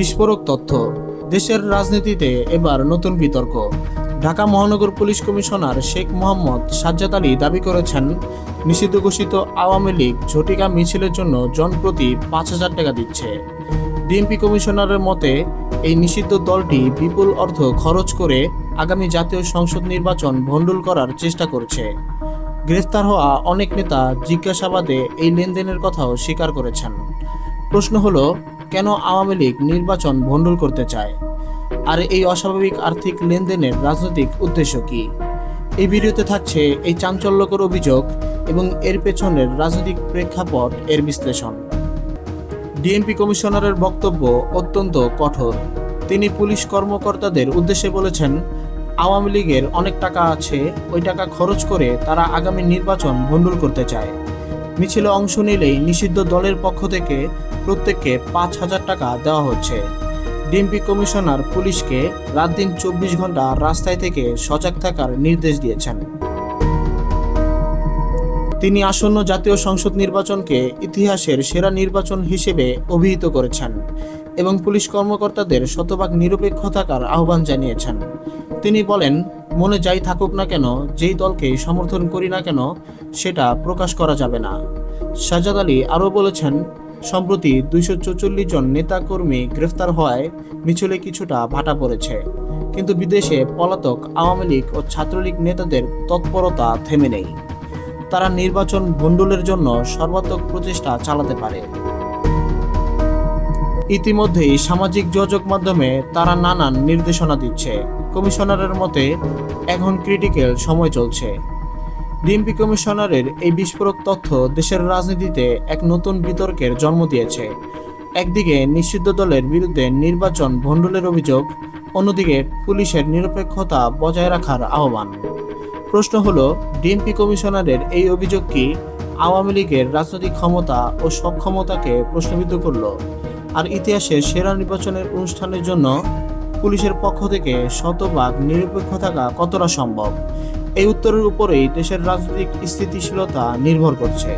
বিস্ফোরক তথ্য। দেশের রাজনীতিতে এবার নতুন বিতর্ক। ঢাকা মহানগর পুলিশ কমিশনার শেখ মোহাম্মদ সাজ্জাদ আলী দাবি করেছেন, নিষিদ্ধ ঘোষিত আওয়ামী লীগ ঝটিকা মিছিলের জন্য জনপ্রতি পাঁচ হাজার টাকা দিচ্ছে। ডিএমপি কমিশনারের মতে, এই নিষিদ্ধ দলটি বিপুল অর্থ খরচ করে আগামী জাতীয় সংসদ নির্বাচন ভণ্ডুল করার চেষ্টা করছে। গ্রেফতার হওয়া অনেক নেতা জিজ্ঞাসাবাদে এই লেনদেনের কথাও স্বীকার করেছেন। প্রশ্ন হলো কেন আওয়ামী লীগ নির্বাচন ভণ্ডুল করতে চায়? আর এই অস্বাভাবিক আর্থিক লেনদেনের রাজনৈতিক উদ্দেশ্য কি? এই ভিডিওতে থাকছে এই চাঞ্চল্যকর অভিযোগ এবং এর পেছনের রাজনৈতিক প্রেক্ষাপট এর বিশ্লেষণ। ডিএমপি কমিশনারের বক্তব্য অত্যন্ত কঠোর। তিনি পুলিশ কর্মকর্তাদের উদ্দেশ্যে বলেছেন, আওয়ামী লীগের অনেক টাকা আছে, ওই টাকা খরচ করে তারা আগামী নির্বাচন ভণ্ডুল করতে চায়। মিছিলে অংশ নিলেই নিষিদ্ধ দলের পক্ষ থেকে প্রত্যেককে পাঁচ হাজার টাকা দেওয়া হচ্ছে। ডিএমপি কমিশনার পুলিশকে রাত দিন চব্বিশ ঘণ্টা রাস্তায় থেকে সজাগ থাকার নির্দেশ দিয়েছেন। তিনি আসন্ন জাতীয় সংসদ নির্বাচনকে ইতিহাসের সেরা নির্বাচন হিসেবে অভিহিত করেছেন এবং পুলিশ কর্মকর্তাদের শতভাগ নিরপেক্ষ থাকার আহ্বান জানিয়েছেন। তিনি বলেন, মনে যাই থাকুক না কেন, যেই দলকে সমর্থন করি না কেন, সেটা প্রকাশ করা যাবে না। সাজাদ আলী আরও বলেছেন, সম্প্রতি দুইশো চৌচল্লিশ জন নেতাকর্মী গ্রেফতার হওয়ায় মিছিলে কিছুটা ভাটা পড়েছে। কিন্তু বিদেশে পলাতক আওয়ামী লীগ ও ছাত্রলীগ নেতাদের তৎপরতা থেমে নেই। তারা নির্বাচন ভণ্ডুলের জন্য সর্বাত্মক প্রচেষ্টা চালাতে পারে। ইতিমধ্যেই সামাজিক যোগাযোগ মাধ্যমে তারা নানান নির্দেশনা দিচ্ছে। কমিশনারের মতে, এখন ক্রিটিক্যাল সময় চলছে। ডিএমপি কমিশনারের এই বিস্ফোরক তথ্য দেশের রাজনীতিতে এক নতুন বিতর্কের জন্ম দিয়েছে। একদিকে নিষিদ্ধ দলের বিরুদ্ধে নির্বাচন ভণ্ডুলের অভিযোগ, অন্যদিকে পুলিশের নিরপেক্ষতা বজায় রাখার আহ্বান। প্রশ্ন হলো, ডিএমপি কমিশনারের এই অভিযোগ কি আওয়ামী লীগের রাজনৈতিক ক্ষমতা ও সক্ষমতাকে প্রশ্নবিদ্ধ করল? আর ইতিহাসে সেরা নির্বাচনের অনুষ্ঠানের জন্য পুলিশের পক্ষ থেকে শতভাগ নিরপেক্ষ থাকা কতটা সম্ভব? এই উত্তরের উপরেই দেশের রাজনৈতিক স্থিতিশীলতা নির্ভর করছে।